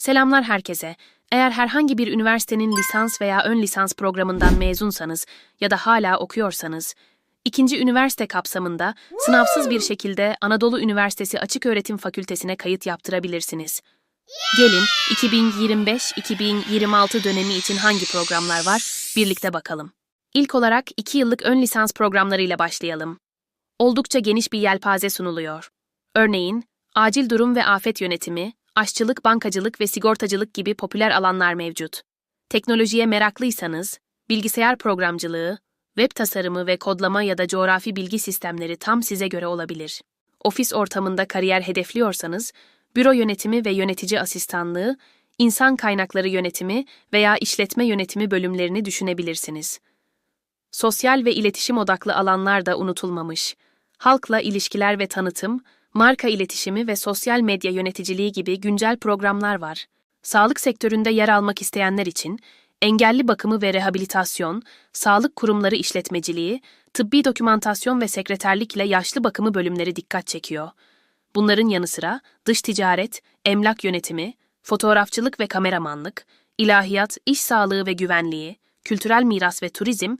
Selamlar herkese. Eğer herhangi bir üniversitenin lisans veya ön lisans programından mezunsanız ya da hala okuyorsanız, ikinci üniversite kapsamında sınavsız bir şekilde Anadolu Üniversitesi Açıköğretim Fakültesine kayıt yaptırabilirsiniz. Gelin 2025-2026 dönemi için hangi programlar var birlikte bakalım. İlk olarak 2 yıllık ön lisans programlarıyla başlayalım. Oldukça geniş bir yelpaze sunuluyor. Örneğin, acil durum ve afet yönetimi, aşçılık, bankacılık ve sigortacılık gibi popüler alanlar mevcut. Teknolojiye meraklıysanız, bilgisayar programcılığı, web tasarımı ve kodlama ya da coğrafi bilgi sistemleri tam size göre olabilir. Ofis ortamında kariyer hedefliyorsanız, büro yönetimi ve yönetici asistanlığı, insan kaynakları yönetimi veya işletme yönetimi bölümlerini düşünebilirsiniz. Sosyal ve iletişim odaklı alanlar da unutulmamış. Halkla ilişkiler ve tanıtım, marka iletişimi ve sosyal medya yöneticiliği gibi güncel programlar var. Sağlık sektöründe yer almak isteyenler için engelli bakımı ve rehabilitasyon, sağlık kurumları işletmeciliği, tıbbi dokümantasyon ve sekreterlik ile yaşlı bakımı bölümleri dikkat çekiyor. Bunların yanı sıra dış ticaret, emlak yönetimi, fotoğrafçılık ve kameramanlık, ilahiyat, iş sağlığı ve güvenliği, kültürel miras ve turizm,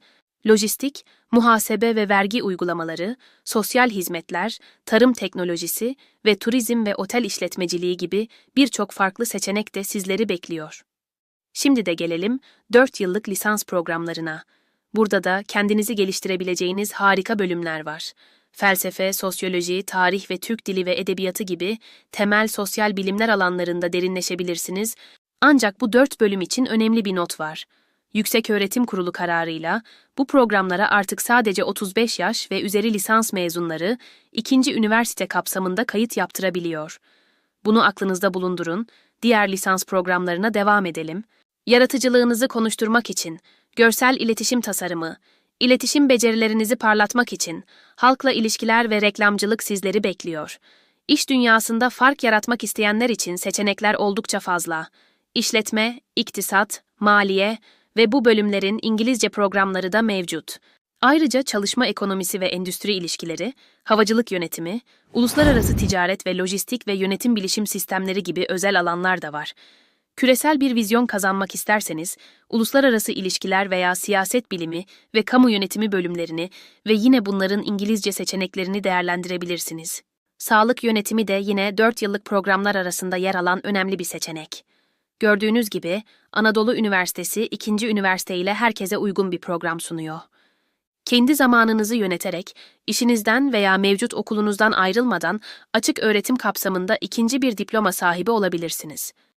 lojistik, muhasebe ve vergi uygulamaları, sosyal hizmetler, tarım teknolojisi ve turizm ve otel işletmeciliği gibi birçok farklı seçenek de sizleri bekliyor. Şimdi de gelelim 4 yıllık lisans programlarına. Burada da kendinizi geliştirebileceğiniz harika bölümler var. Felsefe, sosyoloji, tarih ve Türk dili ve edebiyatı gibi temel sosyal bilimler alanlarında derinleşebilirsiniz. Ancak bu dört bölüm için önemli bir not var. Yükseköğretim Kurulu kararıyla bu programlara artık sadece 35 yaş ve üzeri lisans mezunları ikinci üniversite kapsamında kayıt yaptırabiliyor. Bunu aklınızda bulundurun. Diğer lisans programlarına devam edelim. Yaratıcılığınızı konuşturmak için, görsel iletişim tasarımı, iletişim becerilerinizi parlatmak için, halkla ilişkiler ve reklamcılık sizleri bekliyor. İş dünyasında fark yaratmak isteyenler için seçenekler oldukça fazla. İşletme, iktisat, maliye ve bu bölümlerin İngilizce programları da mevcut. Ayrıca çalışma ekonomisi ve endüstri ilişkileri, havacılık yönetimi, uluslararası ticaret ve lojistik ve yönetim bilişim sistemleri gibi özel alanlar da var. Küresel bir vizyon kazanmak isterseniz, uluslararası ilişkiler veya siyaset bilimi ve kamu yönetimi bölümlerini ve yine bunların İngilizce seçeneklerini değerlendirebilirsiniz. Sağlık yönetimi de yine 4 yıllık programlar arasında yer alan önemli bir seçenek. Gördüğünüz gibi Anadolu Üniversitesi ikinci üniversite ile herkese uygun bir program sunuyor. Kendi zamanınızı yöneterek, işinizden veya mevcut okulunuzdan ayrılmadan açık öğretim kapsamında ikinci bir diploma sahibi olabilirsiniz.